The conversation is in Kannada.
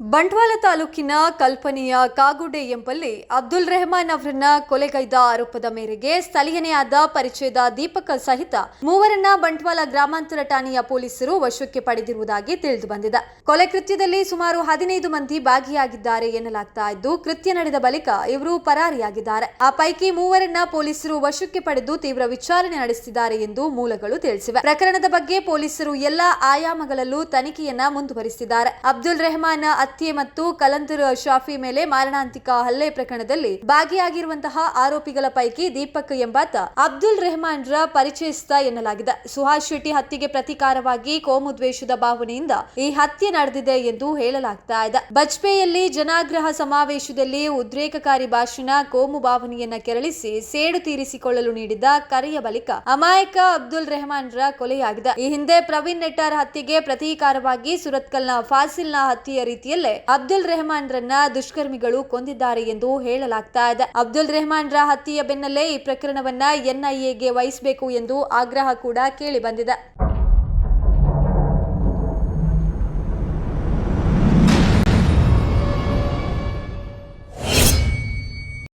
ಬಂಟ್ವಾಳ ತಾಲೂಕಿನ ಕಲ್ಪನೆಯ ಕಾಗುಡೆ ಎಂಬಲ್ಲಿ ಅಬ್ದುಲ್ ರೆಹಮಾನ್ ಅವರನ್ನ ಕೊಲೆಗೈದ ಆರೋಪದ ಮೇರೆಗೆ ಸ್ಥಳೀಯನೇ ಪರಿಚಯದ ದೀಪಕ ಸಹಿತ ಮೂವರನ್ನ ಬಂಟ್ವಾಳ ಗ್ರಾಮಾಂತರ ಠಾಣೆಯ ಪೊಲೀಸರು ವಶಕ್ಕೆ ಪಡೆದಿರುವುದಾಗಿ ತಿಳಿದು ಬಂದಿದೆ. ಕೊಲೆ ಕೃತ್ಯದಲ್ಲಿ ಸುಮಾರು ಹದಿನೈದು ಮಂದಿ ಭಾಗಿಯಾಗಿದ್ದಾರೆ ಎನ್ನಲಾಗ್ತಾ ಇದ್ದು, ಕೃತ್ಯ ನಡೆದ ಬಳಿಕ ಇವರು ಪರಾರಿಯಾಗಿದ್ದಾರೆ. ಆ ಪೈಕಿ ಮೂವರನ್ನ ಪೊಲೀಸರು ವಶಕ್ಕೆ ಪಡೆದು ತೀವ್ರ ವಿಚಾರಣೆ ನಡೆಸಿದ್ದಾರೆ ಎಂದು ಮೂಲಗಳು ತಿಳಿಸಿವೆ. ಪ್ರಕರಣದ ಬಗ್ಗೆ ಪೊಲೀಸರು ಎಲ್ಲಾ ಆಯಾಮಗಳಲ್ಲೂ ತನಿಖೆಯನ್ನ ಮುಂದುವರಿಸಿದ್ದಾರೆ. ಅಬ್ದುಲ್ ರೆಹಮಾನ್ ಹತ್ಯೆ ಮತ್ತು ಕಲಂದರ್ ಶಾಫಿ ಮೇಲೆ ಮಾರಣಾಂತಿಕ ಹಲ್ಲೆ ಪ್ರಕರಣದಲ್ಲಿ ಭಾಗಿಯಾಗಿರುವಂತಹ ಆರೋಪಿಗಳ ಪೈಕಿ ದೀಪಕ್ ಎಂಬಾತ ಅಬ್ದುಲ್ ರೆಹಮಾನ್ ರ ಪರಿಚಯಿಸಿದ ಎನ್ನಲಾಗಿದೆ. ಸುಹಾಸ್ ಶೆಟ್ಟಿ ಹತ್ಯೆಗೆ ಪ್ರತೀಕಾರವಾಗಿ ಕೋಮು ದ್ವೇಷದ ಭಾವನೆಯಿಂದ ಈ ಹತ್ಯೆ ನಡೆದಿದೆ ಎಂದು ಹೇಳಲಾಗ್ತಾ ಇದೆ. ಬಜ್ಪೇಯಲ್ಲಿ ಜನಾಗ್ರಹ ಸಮಾವೇಶದಲ್ಲಿ ಉದ್ರೇಕಕಾರಿ ಭಾಷಣ ಕೋಮು ಭಾವನೆಯನ್ನ ಕೆರಳಿಸಿ ಸೇಡು ತೀರಿಸಿಕೊಳ್ಳಲು ನೀಡಿದ ಕರೆಯ ಬಳಿಕ ಅಮಾಯಕ ಅಬ್ದುಲ್ ರೆಹಮಾನ್ ರ ಕೊಲೆಯಾಗಿದೆ. ಈ ಹಿಂದೆ ಪ್ರವೀಣ್ ನೆಟ್ಟಾರ್ ಹತ್ಯೆಗೆ ಪ್ರತೀಕಾರವಾಗಿ ಸುರತ್ಕಲ್ನ ಫಾಸಿಲ್ನ ಹತ್ಯೆಯ ಅಬ್ದುಲ್ ರೆಹಮಾನ್ ರನ್ನ ದುಷ್ಕರ್ಮಿಗಳು ಕೊಂದಿದ್ದಾರೆ ಎಂದು ಹೇಳಲಾಗ್ತಾ ಇದೆ. ಅಬ್ದುಲ್ ರೆಹಮಾನ್ ರ ಹತ್ಯೆಯ ಬೆನ್ನಲ್ಲೇ ಈ ಪ್ರಕರಣವನ್ನ ಎನ್ಐಎಗೆ ವಹಿಸಬೇಕು ಎಂದು ಆಗ್ರಹ ಕೂಡ ಕೇಳಿ ಬಂದಿದೆ.